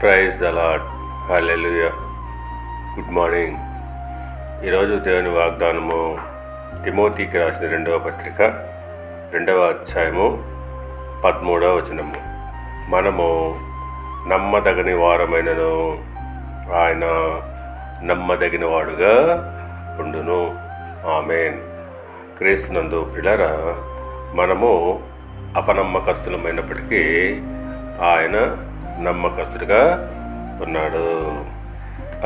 Praise the Lord good morning ఈరోజు దేవుని వాగ్దానము తిమోతికి రాసిన రెండవ పత్రిక రెండవ అధ్యాయము పదమూడవ వచనము. మనము నమ్మదగని వారమైనను ఆయన నమ్మదగిన వాడుగా ఉండును. ఆమెన్. క్రీస్తునందు పిల్లరా మనము అపనమ్మకస్తులమైనప్పటికీ ఆయన నమ్మకస్తుడిగా ఉన్నాడు.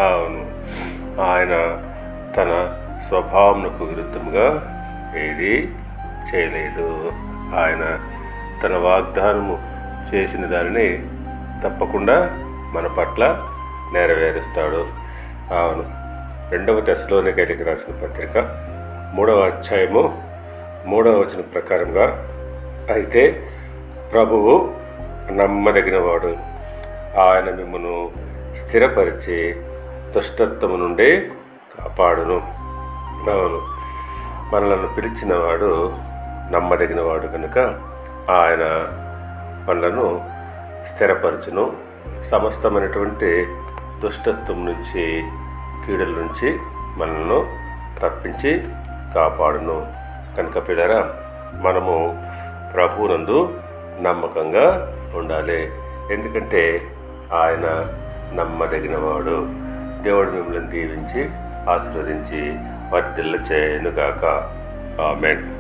అవును. ఆయన తన స్వభావంకు విరుద్ధముగా ఏది చేయలేదు. ఆయన తన వాగ్దానము చేసిన దానిని తప్పకుండా మన పట్ల నెరవేరుస్తాడు. అవును. రెండవ దశలోనే గడికి రాసిన పత్రిక మూడవ అధ్యాయము మూడవ వచన ప్రకారంగా అయితే ప్రభువు నమ్మదగినవాడు. ఆయన మిమ్మను స్థిరపరిచి దుష్టత్వము నుండి కాపాడును. అవును. మనలను పిలిచినవాడు నమ్మదగినవాడు కనుక ఆయన మనలను స్థిరపరచును. సమస్తమైనటువంటి దుష్టత్వం నుంచి కీడుల నుంచి మనల్ని తప్పించి కాపాడును. కనుక పిల్లరా మనము ప్రభునందు నమ్మకంగా ఉండాలి. ఎందుకంటే ఆయన నమ్మదగినవాడు. దేవుడు మిమ్మల్ని దీవించి ఆశీర్వదించి వర్తిల్ల చేయనుగాక ఆమెన్.